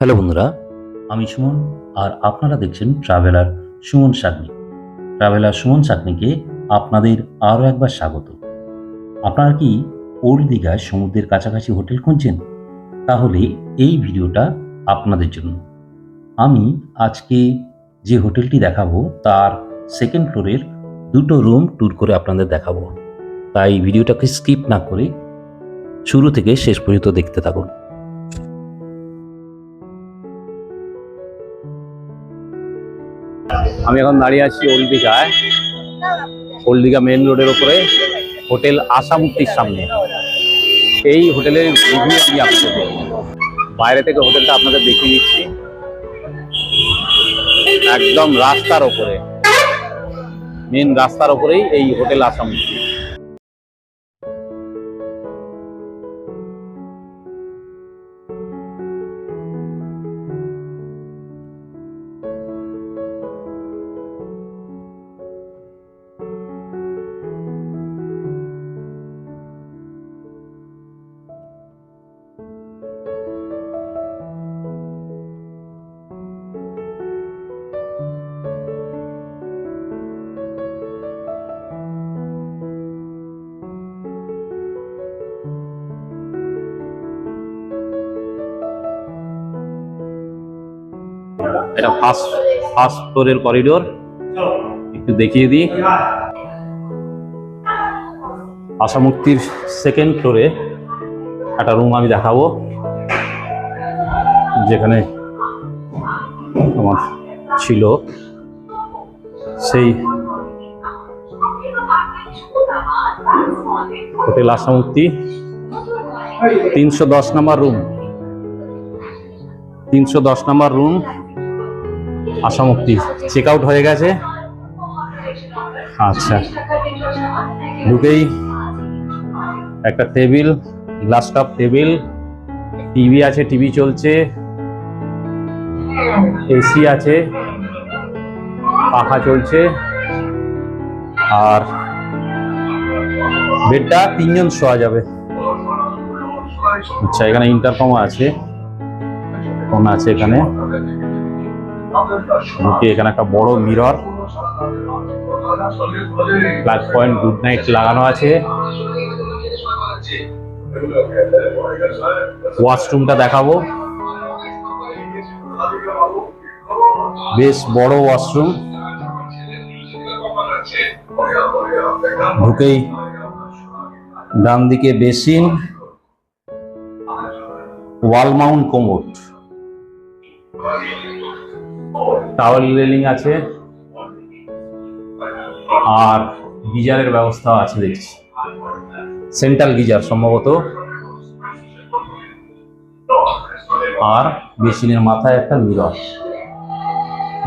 Hello বন্ধুরা, আমি সুমন আর আপনারা দেখছেন ট্রাভেলার সুমন সাগনিক ট্রাভেলার সুমন সাগনিকে আপনাদের আরও একবার স্বাগত। আপনারা কি ওল্ড দীঘায় সমুদ্রের কাছাকাছি হোটেল খুঁজছেন? তাহলে এই ভিডিওটা আপনাদের জন্য। আমি আজকে যে হোটেলটি দেখাবো, তার সেকেন্ড ফ্লোরের দুটো রুম ট্যুর করে আপনাদের দেখাবো। তাই ভিডিওটাকে স্কিপ না করে শুরু থেকে শেষ পর্যন্ত দেখতে থাকুন। আমি এখন দাঁড়িয়ে আছি ওল্ড দীঘায়। ওল্ড দীঘা মেন রোডের ওপরে, হোটেল আশামুক্তির সামনে। এই হোটেলের আপনাদের বাইরে থেকে হোটেলটা আপনাদের দেখিয়ে দিচ্ছি। একদম রাস্তার ওপরে। মেন রাস্তার ওপরেই এই হোটেল আশামুক্তি। এটা ফার্স্ট ফার্স্ট ফ্লোরের করিডোর একটু দেখিয়ে দিই। আশামুক্তির সেকেন্ড ফ্লোরে একটা রুম আমি দেখাবো। যেখানে আমার ছিল। সেই হোটেল আশামুক্তি। তিনশো দশ নম্বর রুম তিনশো দশ নম্বর রুম আশামুক্তি। চেক আউট হয়ে গেছে। আচ্ছা। ঢুকেই একটা table glass top table TV আছে টিভি চলছে এসি আছে, পাখা চলছে, আর বেডটা তিনজন শোয়া যাবে। আচ্ছা এখানে ইন্টারকম আছে। ফোন আছে এখানে। ঢুকে এখানে একটা বড় mirror plug point Good Knight লাগানো আছে। ওয়াশরুমটা দেখাবো। বেশ বড় ওয়াশরুম ঢুকেই ডান দিকে basin wall mount commode towel railing আছে। আর গিজারের ব্যবস্থা আছে, দেখছি। সেন্ট্রাল গিজার সম্ভবত। আর বেসিনের মাথায় একটা মিরর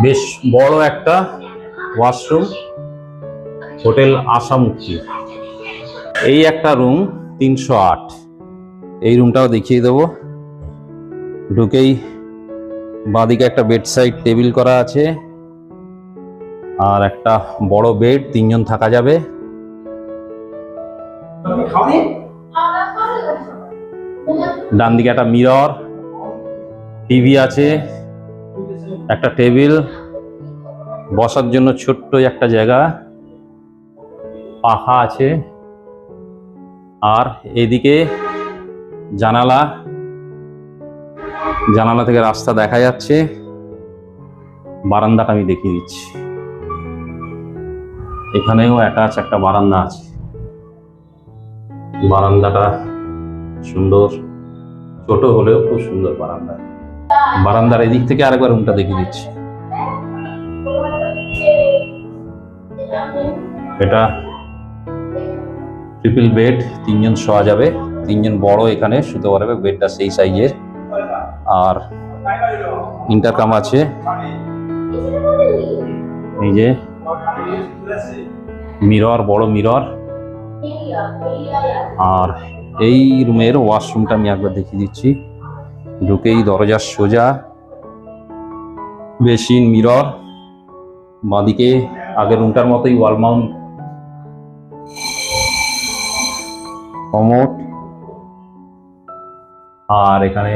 বেশ বড় একটা ওয়াশরুম হোটেল আশামুক্তি। এই একটা রুম তিনশো আট। এই রুমটাও দেখিয়ে দেবো। ঢুকেই বাঁদিকে একটা বেড সাইড টেবিল করা আছে। আর একটা বড় বেড তিনজন থাকা যাবে। ডান দিকে একটা মিরর টিভি আছে একটা টেবিল বসার জন্য ছোট্ট একটা জায়গা পাখা আছে। আর এদিকে জানালা জানালা থেকে রাস্তা দেখা যাচ্ছে। বারান্দাটা আমি দেখিয়ে দিচ্ছি। এখানেও অ্যাটাচ একটা বারান্দা আছে। বারান্দাটা সুন্দর। ছোট হলেও খুব সুন্দর বারান্দা। বারান্দার এদিক থেকে আরেকবার রুমটা দেখিয়ে দিচ্ছি। এটা ট্রিপল বেড তিনজন শোয়া যাবে। তিনজন বড় এখানে, শুতে পারবে। বেডটা সেই সাইজের আর ইন্টারকাম আছে। এই যে মিরর বড় মিরর আর এই রুমের ওয়াশরুমটা আমি একবার দেখিয়ে দিচ্ছি। ঢুকেই দরজার সোজা। বেসিন মিরর বাঁদিকে আগের রুমটার মতোই ওয়াল মাউন্ট কমোট আর এখানে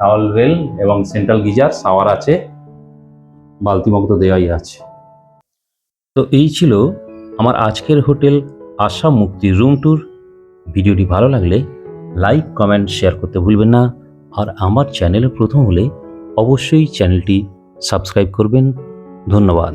টাওয়াল রেল এবং সেন্ট্রাল গিজার, সাওয়ার আছে বালতিমগ্ধ দেওয়াই আছে। তো এই ছিল আমার আজকের হোটেল আসাম মুক্তি রুম ট্যুর। ভিডিওটি ভালো লাগলে লাইক, কমেন্ট, শেয়ার করতে ভুলবেন না। আর আমার চ্যানেলে প্রথম হলে অবশ্যই চ্যানেলটি সাবস্ক্রাইব করবেন। ধন্যবাদ।